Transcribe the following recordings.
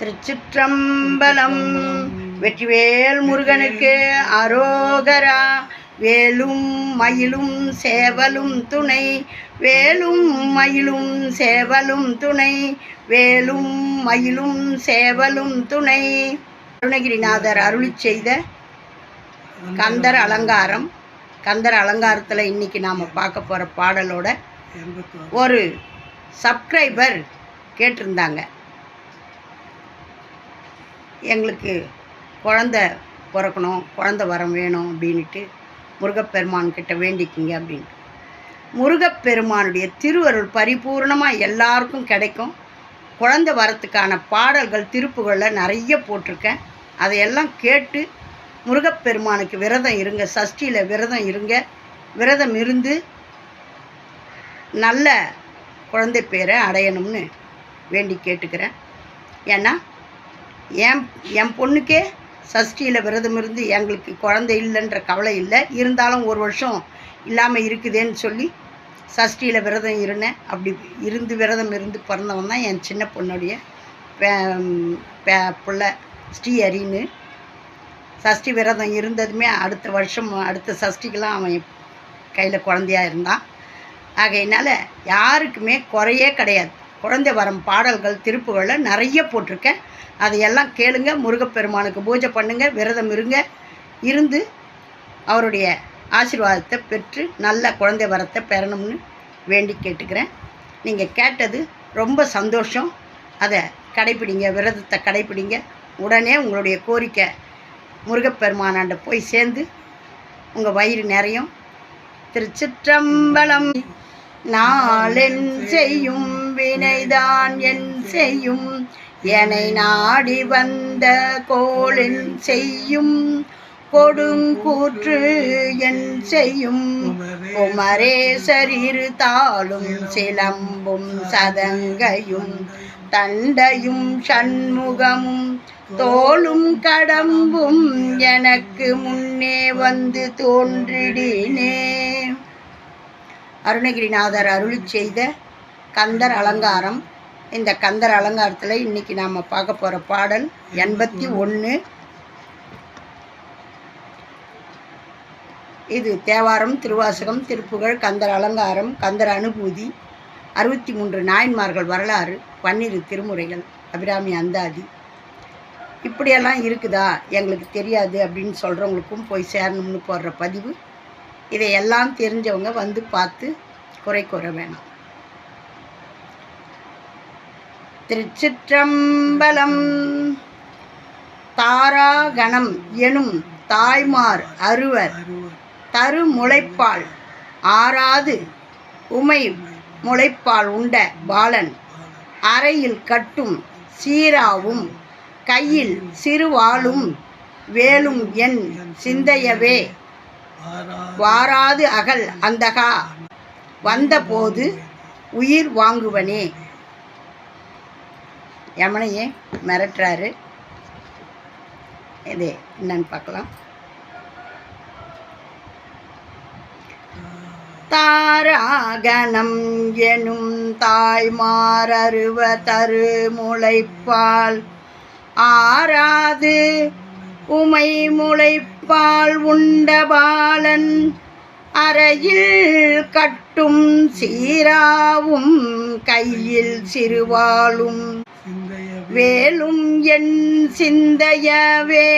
திருச்சிற்றம்பலம். வெற்றிவேல் முருகனுக்கு அரோகரா. வேலும் மயிலும் சேவலும் துணை. வேலும் மயிலும் சேவலும் துணை. வேலும் மயிலும் சேவலும் துணை. அருணகிரிநாதர் அருளி செய்த கந்தர் அலங்காரம். கந்தர் அலங்காரத்தில் இன்னைக்கு நாம் பார்க்க போகிற பாடலோட ஒரு சப்ஸ்கிரைபர் கேட்டிருந்தாங்க. எங்களுக்கு குழந்த பிறக்கணும் குழந்த வரம் வேணும் அப்படின்ட்டு முருகப்பெருமான் கிட்ட வேண்டிக்கிங்க அப்படின்ட்டு. முருகப்பெருமானுடைய திருவருள் பரிபூர்ணமாக எல்லாருக்கும் கிடைக்கும். குழந்த வரத்துக்கான பாடல்கள் திருப்புகளில் நிறைய போட்டிருக்கேன். அதையெல்லாம் கேட்டு முருகப்பெருமானுக்கு விரதம் இருங்க சஷ்டியில் விரதம் இருங்க. விரதம் இருந்து நல்ல குழந்தை பேரை அடையணும்னு வேண்டி கேட்டுக்கிறேன். ஏன்னா என் என் பொண்ணுக்கே சஷ்டியில் விரதம் இருந்து எங்களுக்கு குழந்தை இல்லைன்ற கவலை இல்லை. இருந்தாலும் ஒரு வருஷம் இல்லாமல் இருக்குதேன்னு சொல்லி சஷ்டியில் விரதம் இருந்தேன். அப்படி இருந்து விரதம் இருந்து பிறந்தவன் தான் என் சின்ன பொண்ணுடைய பே பிள்ளை ஸ்ரீ ஹரின்னு. சஷ்டி விரதம் இருந்ததுமே அடுத்த வருஷம் அடுத்த சஷ்டிக்கெலாம் அவன் கையில் குழந்தையா இருந்தான். ஆகையினால யாருக்குமே குறையே கிடையாது. குழந்தை வரம் பாடல்கள் திருப்புகளை நிறைய போட்டிருக்கேன். அதையெல்லாம் கேளுங்க முருகப்பெருமானுக்கு பூஜை பண்ணுங்க விரதம் இருங்க. இருந்து அவருடைய ஆசீர்வாதத்தை பெற்று நல்ல குழந்தை வரத்தை பெறணும்னு வேண்டி கேட்டுக்கிறேன். நீங்கள் கேட்டது ரொம்ப சந்தோஷம். அதை கடைப்பிடிங்க விரதத்தை கடைப்பிடிங்க. உடனே உங்களுடைய கோரிக்கை முருகப்பெருமானாண்ட போய் சேர்ந்து உங்கள் வயிறு நிறையும். திருச்சிற்றம்பலம் நாளென் செய்யும் வினைதான் என் செய்யும். என்னை நாடி வந்த கோளின் செய்யும். கொடுங்கூற்று என் செய்யும். குமரேசர் இரு தாளும் சிலம்பும் சதங்கையும். தண்டையும் சண்முகமும் தோளும் கடம்பும் எனக்கு முன்னே வந்து தோன்றிடினே. அருணகிரிநாதர் அருளி செய்த கந்தர் அலங்காரம். இந்த கந்தர் அலங்காரத்தில் இன்னைக்கு நாம் பார்க்க போகிற பாடல் எண்பத்தி ஒன்று இது தேவாரம் திருவாசகம் திருப்புகழ் கந்தர் அலங்காரம் கந்தர் அனுபூதி அறுபத்தி மூன்று நாயன்மார்கள் வரலாறு பன்னிரு திருமுறைகள் அபிராமி அந்தாதி. இப்படியெல்லாம் இருக்குதா? எங்களுக்கு தெரியாது அப்படின்னு சொல்கிறவங்களுக்கும் போய் சேரணும்னு போடுற பதிவு. இதையெல்லாம் தெரிஞ்சவங்க வந்து பார்த்து குறை கூற வேணாம். திருச்சிற்றம்பலம். தாராகணம் எனும் தாய்மார் அறுவர் தரு முளைப்பால் ஆறாது உமை முளைப்பால் உண்ட பாலன் அறையில் கட்டும் சீராவும் கையில் சிறுவாளும் வேலும் என் சிந்தையவே. வாராது அகல் அந்தகா வந்தபோது உயிர் வாங்குவனே. யமனையே மிரட்டுறாரு. இது என்னன்னு பார்க்கலாம். தாராகணம் எனும் தாய்மாரருவ தரு முளைப்பால் ஆறாது உமை முளைப்பால் உண்ட பாலன் அறையில் கட்டும் சீராவும் கையில் சிறுவாளும். வேலும் என் சிந்தையவே.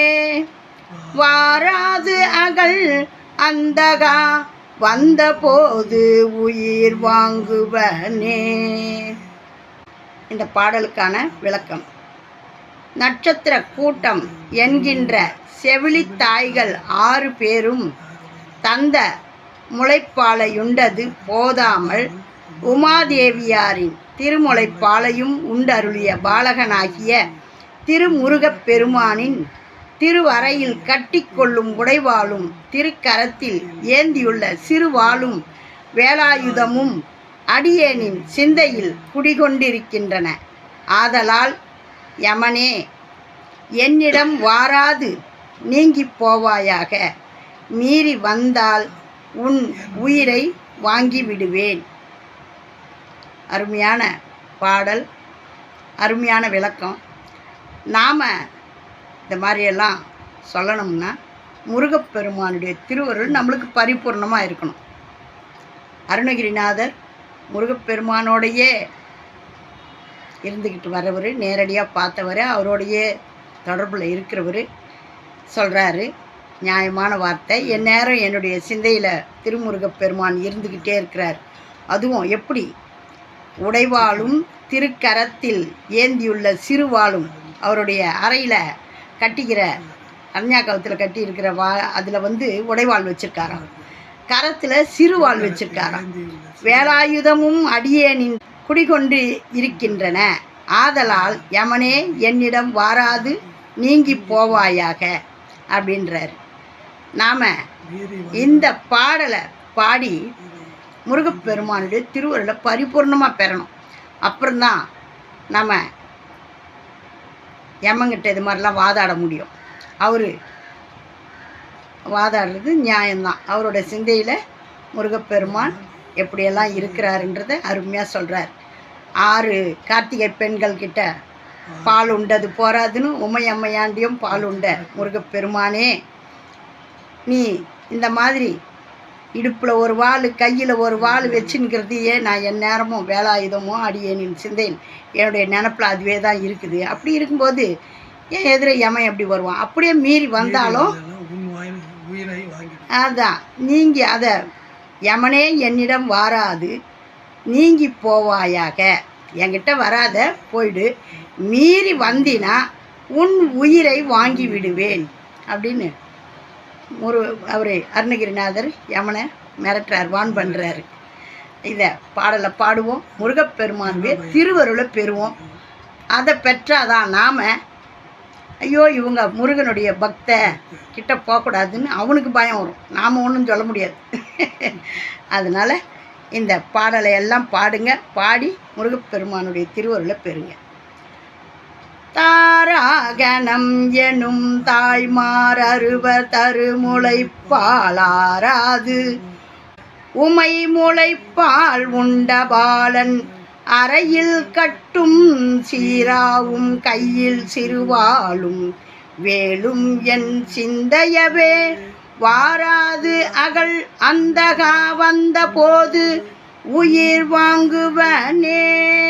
வாராது அகல் அந்தகா வந்தபோது உயிர் வாங்குவனே. இந்த பாடலுக்கான விளக்கம். நட்சத்திர கூட்டம் என்கின்ற செவிலி தாய்கள் ஆறு பேரும் தந்த முளைப்பாலையுண்டது போதாமல் உமாதேவியாரின் திருமுளைப்பாலையும் உண்டருளிய பாலகனாகிய திருமுருகப் பெருமானின் திருவரையில் கட்டிக்கொள்ளும் உடைவாளும் திருக்கரத்தில் ஏந்தியுள்ள சிறுவாளும் வேலாயுதமும் அடியேனின் சிந்தையில் குடிகொண்டிருக்கின்றன. ஆதலால் யமனே என்னிடம் வாராது நீங்கிப் போவாயாக. மீறி வந்தால் உன் உயிரை வாங்கிவிடுவேன். அருமையான பாடல் அருமையான விளக்கம். நாம் இந்த மாதிரியெல்லாம் சொல்லணும்னா முருகப்பெருமானுடைய திருவருள் நம்மளுக்கு பரிபூர்ணமாக இருக்கணும். அருணகிரிநாதர் முருகப்பெருமானோடையே இருந்துக்கிட்டு வரவர் நேரடியாக பார்த்தவர் அவரோடையே தொடர்பில் இருக்கிறவர் சொல்கிறாரு நியாயமான வார்த்தை. என் நேரம் என்னுடைய சிந்தையில் திருமுருகப் பெருமான் இருந்துக்கிட்டே இருக்கிறார். அதுவும் எப்படி உடைவாளும் திருக்கரத்தில் ஏந்தியுள்ள சிறுவாளும் அவருடைய அறையில் கட்டிக்கிற அன்யாக்கவத்தில் கட்டி இருக்கிற வா அதில் வந்து உடைவாள் வச்சுருக்காராம். கரத்தில் சிறுவாள் வச்சுருக்காராம். வேலாயுதமும் அடியேனின் குடிகொண்டு இருக்கின்றன. ஆதலால் யமனே என்னிடம் வாராது நீங்கி போவாயாக அப்படின்றார். நாம் இந்த பாடலை பாடி முருகப்பெருமானுடைய திருவருளை பரிபூர்ணமாக பெறணும். அப்புறம்தான் நம்ம எம்மங்கிட்ட இது மாதிரிலாம் வாதாட முடியும். அவர் வாதாடுறது நியாயம்தான். அவரோட சிந்தையில் முருகப்பெருமான் எப்படியெல்லாம் இருக்கிறாருன்றதை அருமையாக சொல்கிறார் ஆறு கார்த்திகை பெண்கள் கிட்ட பால் உண்டது போராதுன்னு உமையம்மையாண்டியும் பால் உண்ட முருகப்பெருமானே நீ இந்த மாதிரி இடுப்பில் ஒரு வாள் கையில் ஒரு வாள் வச்சுன்னுக்கிறதையே நான் என் நேரமும் வேலாயுதமோ அடியேனின் சிந்தையின் என்னுடைய நினப்பில் அதுவே தான் இருக்குது. அப்படி இருக்கும்போது என் எதிரே யமன் எப்படி வருவான்? அப்படியே மீறி வந்தாலும் அதான் நீங்கள் அதை யமனே என்னிடம் வாராது நீங்கி போவாயாக. என்கிட்ட வராத போயிடு. மீறி வந்தினா உன் உயிரை வாங்கி விடுவேன். அப்படின்னு முரு அவர் அருணகிரிநாதர் யமனை மிரட்டுறார் வான் பண்ணுறாரு இதை பாடலை பாடுவோம். முருகப்பெருமானுடைய திருவருளை பெறுவோம். அதை பெற்றாதான் நாம் ஐயோ இவங்க முருகனுடைய பக்த கிட்ட போகக்கூடாதுன்னு அவனுக்கு பயம் வரும். நாம் ஒன்றும் சொல்ல முடியாது. அதனால் இந்த பாடலை எல்லாம் பாடுங்க. பாடி முருகப்பெருமானுடைய திருவருளை பெறுங்க. தாராகணம் எனும் தாய்மார் அருவர் தருமுளைப்பாளாராது உமை முளைப்பால் உண்ட பாலன் அறையில் கட்டும் சீராவும் கையில் சிறுவாளும் வேலும் என் சிந்தையவே. வாராது அகல் அந்தகா வந்த போது உயிர் வாங்குவனே.